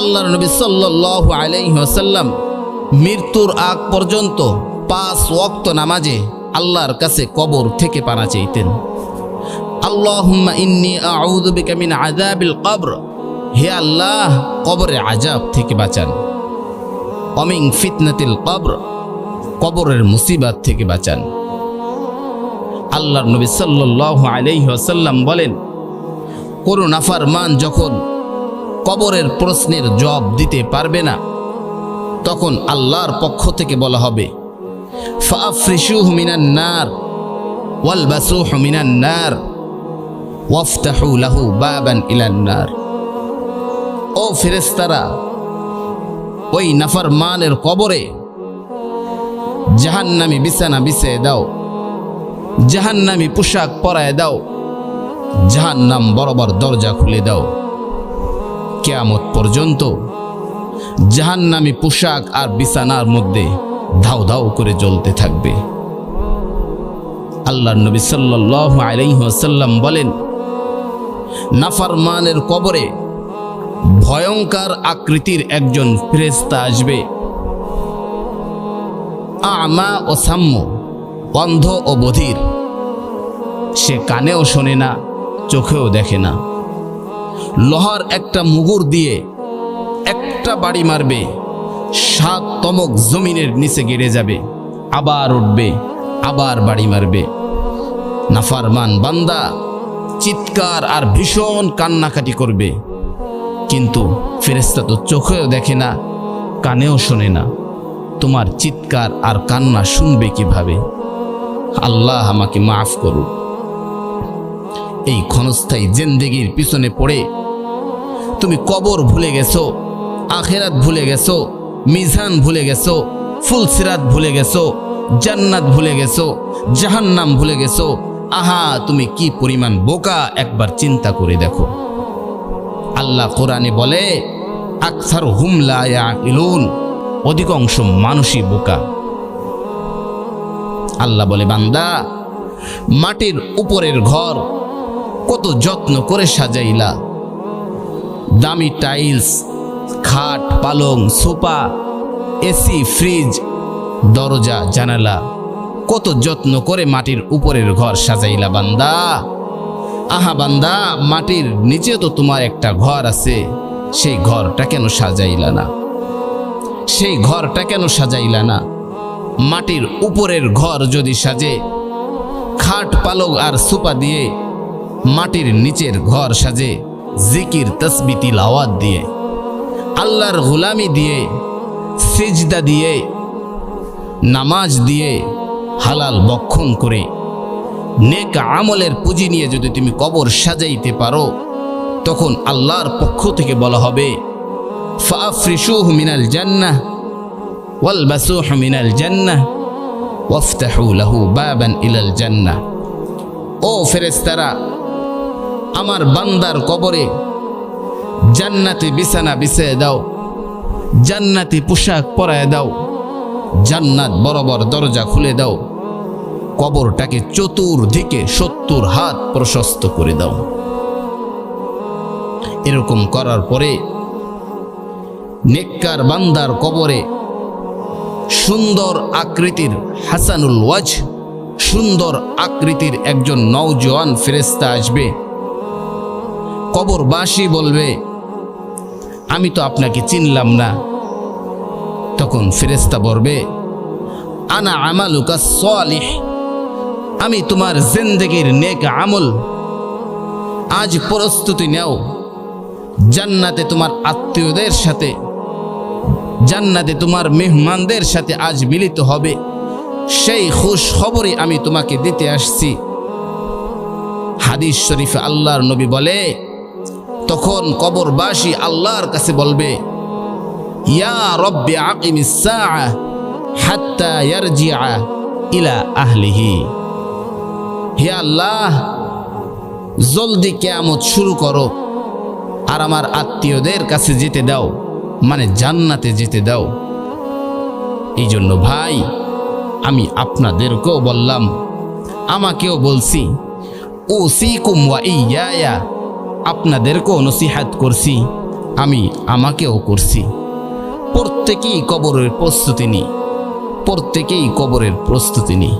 আল্লাহর নবী সাল্লাল্লাহু আলাইহি ওয়াসাল্লাম মৃত্যুর আগ পর্যন্ত পাঁচ ওয়াক্ত নামাজে আল্লাহর কাছে কবর থেকে পানা চাইতেন। ইন্নী মিন কবর। হে আল্লাহ আজাব থেকে বাঁচান। কবর, কবরের মুসিবাত থেকে বাঁচান। আল্লাহর বলেন কোন নাফারমান যখন কবরের প্রশ্নের জবাব দিতে পারবে না। তখন আল্লাহর পক্ষ থেকে বলা হবে নার ওয়াফতাহু লাহু বাবান ও ফেরেশতারা, ওই কবরে জাহান্নামী বিছানা বিছিয়ে দাও, জাহান্নামী পোশাক পরায় দাও, জাহান্নাম বরাবর দরজা খুলে দাও। কেয়ামত পর্যন্ত জাহান্নামী পোশাক আর বিছানার মধ্যে ধাও ধাও করে জ্বলতে থাকবে। আল্লাহ নবী সাল্লাল্লাহু আলাইহি ওয়াসাল্লাম বলেন, নাফারমানের কবরে ভয়ঙ্কর আকৃতির একজন ফেরেশতা আসবে। আমা ও সাম্য অন্ধ ও বধির। সে কানেও শোনে না, চোখেও দেখে না। লোহার একটা মুগুর দিয়ে একটা বাড়ি মারবে, সাত তমক জমিনের নিচে গেড়ে যাবে, আবার উঠবে, আবার বাড়ি মারবে। নাফারমান বান্দা চিৎকার আর ভীষণ কান্নাকাটি করবে, কিন্তু ফেরেস্তা তো চোখেও দেখে না, কানেও শোনে না। তোমার চিৎকার আর কান্না শুনবে কীভাবে? আল্লাহ আমাকে মাফ করুক। এই ক্ষণস্থায়ী জেন্দেগির পিছনে পড়ে। তুমি কবর ভুলে গেছো, আখেরাত ভুলে গেছো, মিজান ভুলে গেছো, ফুলসিরাত ভুলে গেছো, জান্নাত ভুলে গেছো, জাহান্নাম ভুলে গেছো। আহা, তুমি কি পরিমাণ বোকা? একবার চিন্তা করে দেখো। আল্লাহ কোরআনে বলে, আকসার হুমলা অধিকাংশ মানুষই বোকা। আল্লাহ বলে, বান্দা, মাটির উপরের ঘর কত যত্ন করে সাজাইলা। দামি টাইলস খাট, পালং, সোফা, এসি ফ্রিজ দরজা, জানালা, কত যত্ন করে মাটির উপরের ঘর সাজাইলা বান্দা। আহা বান্দা, মাটির নিচে তো তোমার একটা ঘর আছে, সেই ঘরটা কেন সাজাইলা না? সেই ঘরটা কেন সাজাইলা না? মাটির উপরের ঘর যদি সাজে, খাট পালক আর সুপা দিয়ে মাটির নিচের ঘর সাজে, জিকির তসবিতি লাওয়াত দিয়ে, আল্লাহর গোলামি দিয়ে, সিজদা দিয়ে, নামাজ দিয়ে, হালাল বক্ষণ করে, নেক আমলের পুঁজি নিয়ে যদি তুমি কবর সাজাইতে পারো, তখন আল্লাহর পক্ষ থেকে বলা হবে ফাফরিশুহ মিনাল জান্নাহ ওয়ালবাসুহ মিনাল জান্নাহ ওয়াফতাহু লাহু বাবান ইলাল জান্নাহ। ও ফেরেশতারা আমার বান্দার কবরে জান্নাতি বিছানা বিছিয়ে দাও, জান্নাতি পোশাক পরায় দাও, জান্নাত বরাবর দরজা খুলে দাও, কবরটাকে চতুর্দিকে সত্তর হাত প্রশস্ত করে দাও। এরকম করার পরে নেককার বান্দার কবরে সুন্দর আকৃতির হাসানুল ওয়াজ সুন্দর আকৃতির একজন নওজোয়ান ফেরেস্তা আসবে। কবরবাসী বলবে, আমি তো আপনাকে চিনলাম না। তখন ফেরেস্তা বলবে, আনা আমালুকা সালিহ, আমি তোমার জিন্দেগির নেক আমল। আজ প্রস্তুতি নেও। জান্নাতে তোমার আত্মীয়দের সাথে, জান্নাতে তোমার মেহমানদের সাথে আজ মিলিত হবে। সেই খুশ খবরই আমি তোমাকে দিতে আসছি। হাদিস শরীফে আল্লাহর নবী বলে তখন কবরবাসী আল্লাহর কাছে বলবে, ইয়া রব্বি আকিমিস ইলা আহলিহি। হে আল্লাহ, জলদি কেয়ামত শুরু করো আর আমার আত্মীয়দের কাছে যেতে দাও মানে জান্নাতে যেতে দাও। এই জন্য ভাই, আমি আপনাদেরকেও বললাম, আমাকেও বলছি ও সিকুম ওয়া ইয়া আপনাদেরকেও নসিহাত করছি আমি আমাকেও করছি। প্রত্যেকেই কবরের প্রস্তুতি নিই প্রত্যেকেই কবরের প্রস্তুতি নিই।